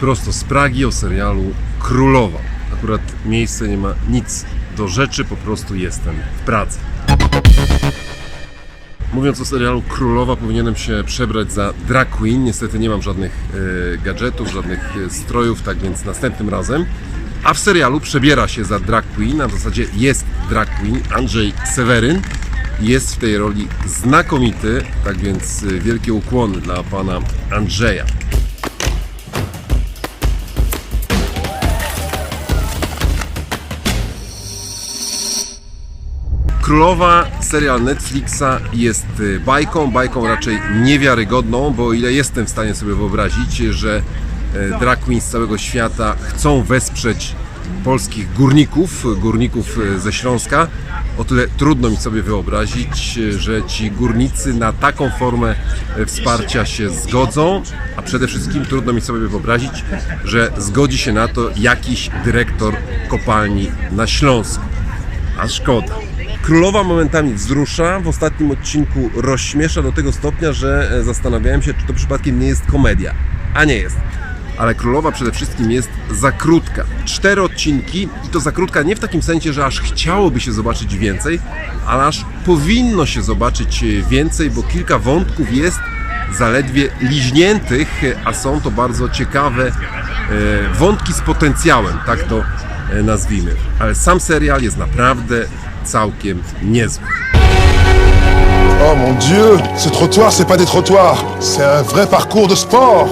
prosto z Pragi o serialu Królowa. Akurat miejsce nie ma nic do rzeczy, po prostu jestem w Pradze. Mówiąc o serialu Królowa, powinienem się przebrać za drag queen. Niestety nie mam żadnych e, gadżetów, żadnych e, strojów, tak więc następnym razem. A w serialu przebiera się za drag queen, a w zasadzie jest drag queen Andrzej Seweryn. Jest w tej roli znakomity, tak więc e, wielkie ukłony dla pana Andrzeja. Królowa, serial Netflixa jest y, bajką, bajką raczej niewiarygodną, bo o ile jestem w stanie sobie wyobrazić, że e, drag queens z całego świata chcą wesprzeć polskich górników, górników e, ze Śląska, o tyle trudno mi sobie wyobrazić, że ci górnicy na taką formę wsparcia się zgodzą, a przede wszystkim trudno mi sobie wyobrazić, że zgodzi się na to jakiś dyrektor kopalni na Śląsku. A szkoda. Królowa momentami wzrusza, w ostatnim odcinku rozśmiesza do tego stopnia, że e, zastanawiałem się, czy to przypadkiem nie jest komedia. A nie jest. Ale Królowa przede wszystkim jest za krótka. Cztery odcinki i to za krótka nie w takim sensie, że aż chciałoby się zobaczyć więcej, ale aż powinno się zobaczyć e, więcej, bo kilka wątków jest zaledwie liźniętych, a są to bardzo ciekawe e, wątki z potencjałem, tak to nazwijmy. Ale sam serial jest naprawdę całkiem niezły. Oh mon dieu, ce trottoir, c'est pas des trottoirs, c'est un vrai parcours de sport.